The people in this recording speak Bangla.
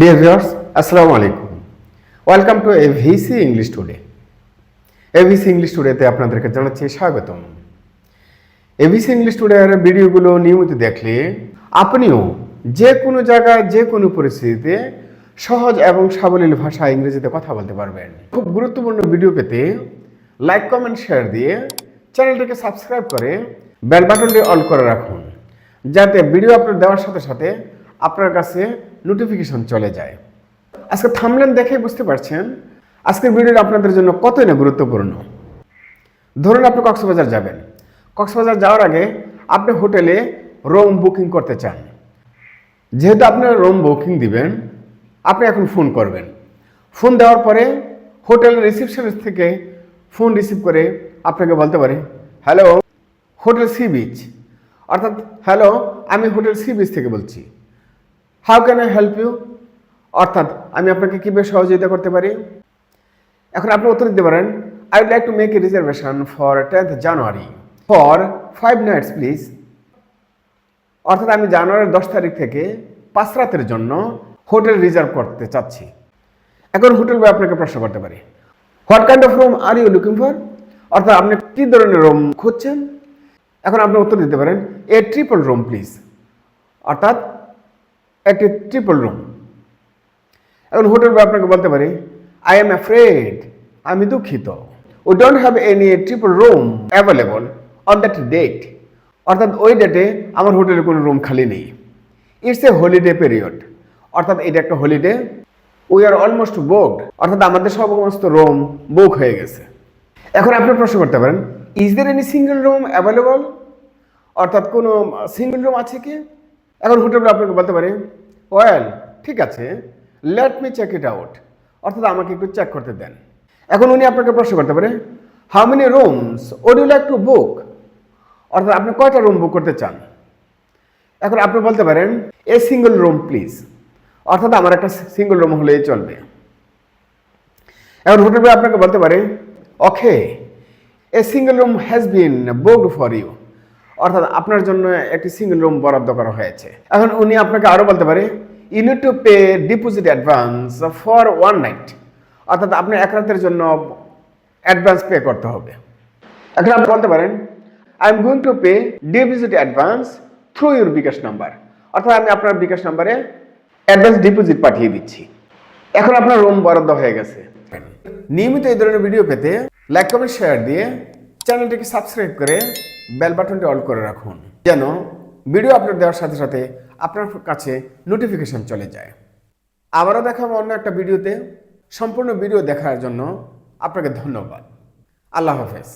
ডিয়ার ভিউয়ার্স আসসালামু আলাইকুম। Welcome to AVC English today AVC English টুডেতে আপনাদেরকে জানাচ্ছি স্বাগতম। এভিসি ইংলিশ টুডের ভিডিওগুলো নিয়মিত দেখলে আপনিও যে কোনো জায়গায়, যে কোনো পরিস্থিতিতে সহজ এবং সাবলীল ভাষায় ইংরেজিতে কথা বলতে পারবেন। খুব গুরুত্বপূর্ণ ভিডিও পেতে লাইক কমেন্ট শেয়ার দিয়ে চ্যানেলটিকে সাবস্ক্রাইব করে বেল বাটনটি অল করে রাখুন। যাতে ভিডিও আপলোড দেওয়ার সাথে সাথে আপনার কাছে নোটিফিকেশন চলে যায়। আজকে থামলেন দেখে বুঝতে পারছেন আজকের ভিডিওটা আপনাদের জন্য কতই না গুরুত্বপূর্ণ। ধরুন আপনি কক্সবাজার যাবেন। কক্সবাজার যাওয়ার আগে আপনি হোটেলে রুম বুকিং করতে চান। যেহেতু আপনার রুম বুকিং দিবেন, আপনি এখন ফোন করবেন। ফোন দেওয়ার পরে হোটেল রিসিপশনিস্ট থেকে ফোন রিসিভ করে আপনাকে বলতে পারে হ্যালো হোটেল সি বিচ অর্থাৎ হ্যালো আমি হোটেল সি বিচ থেকে বলছি। How can I help you অর্থাৎ আমি আপনাকে কীভাবে সহযোগিতা করতে পারি? এখন আপনি উত্তর দিতে পারেন I would like to make a reservation for tenth January for five nights please অর্থাৎ আমি জানুয়ারির দশ তারিখ থেকে পাঁচ রাতের জন্য হোটেল রিজার্ভ করতে চাচ্ছি। এখন হোটেল বয় আপনাকে প্রশ্ন করতে পারি what kind of room are you looking for অর্থাৎ আপনি কী ধরনের রুম খুঁজছেন? এখন আপনি উত্তর দিতে পারেন এ ট্রিপল রুম প্লিজ অর্থাৎ একটি ট্রিপল রুম এখন হোটেল বয় আপনাকে বলতে পারি আই এম অ্যাফ্রেড আমি দুঃখিত। We don't have any triple room available on that date অর্থাৎ ওই ডেটে আমার হোটেলে কোনো রুম খালি নেই। ইটস এ হলিডে পিরিয়ড অর্থাৎ এটা একটা holiday we are almost booked অর্থাৎ আমাদের সমস্ত রুম বুক হয়ে গেছে। এখন আপনি প্রশ্ন করতে পারেন is there any single room available অর্থাৎ কোনো সিঙ্গেল রুম আছে কি? এখন হোটেল আপনাকে বলতে পারে, ওয়েল, ঠিক আছে let me check it out অর্থাৎ আমাকে একটু চেক করতে দেন। এখন উনি আপনাকে প্রশ্ন করতে পারে how many rooms would you like to book অর্থাৎ আপনি কয়টা রুম বুক করতে চান? এখন আপনি বলতে পারেন এ সিঙ্গেল রুম প্লিজ অর্থাৎ আমার একটা সিঙ্গেল রুম হলেই চলবে। এখন হোটেল আপনাকে বলতে পারে okay a single room has been booked for you অর্থাৎ আপনার জন্য একটি সিঙ্গেল রুম বরাদ্দ করা হয়েছে। এখন উনি আপনাকে আরও বলতে পারে you need to pay deposit advance for one night অর্থাৎ আপনি এক রাতের জন্য অ্যাডভান্স পে করতে হবে। এখন আপনি বলতে পারেন I am going to pay deposit advance through your bKash number. অর্থাৎ আমি আপনার বিকাশ নাম্বারে অ্যাডভান্স ডিপোজিট পাঠিয়ে দিচ্ছি। এখন আপনার রুম বরাদ্দ হয়ে গেছে। নিয়মিত এই ধরনের ভিডিও পেতে লাইক কমেন্ট শেয়ার দিয়ে চ্যানেলটিকে সাবস্ক্রাইব করে বেল বাটনটি অল করে রাখুন, যেন ভিডিও আপলোড দেওয়ার সাথে সাথে আপনার কাছে নোটিফিকেশন চলে যায়। আবারও দেখা হবে অন্য একটা ভিডিওতে সম্পূর্ণ ভিডিও দেখার জন্য আপনাকে ধন্যবাদ। আল্লাহ হাফেজ।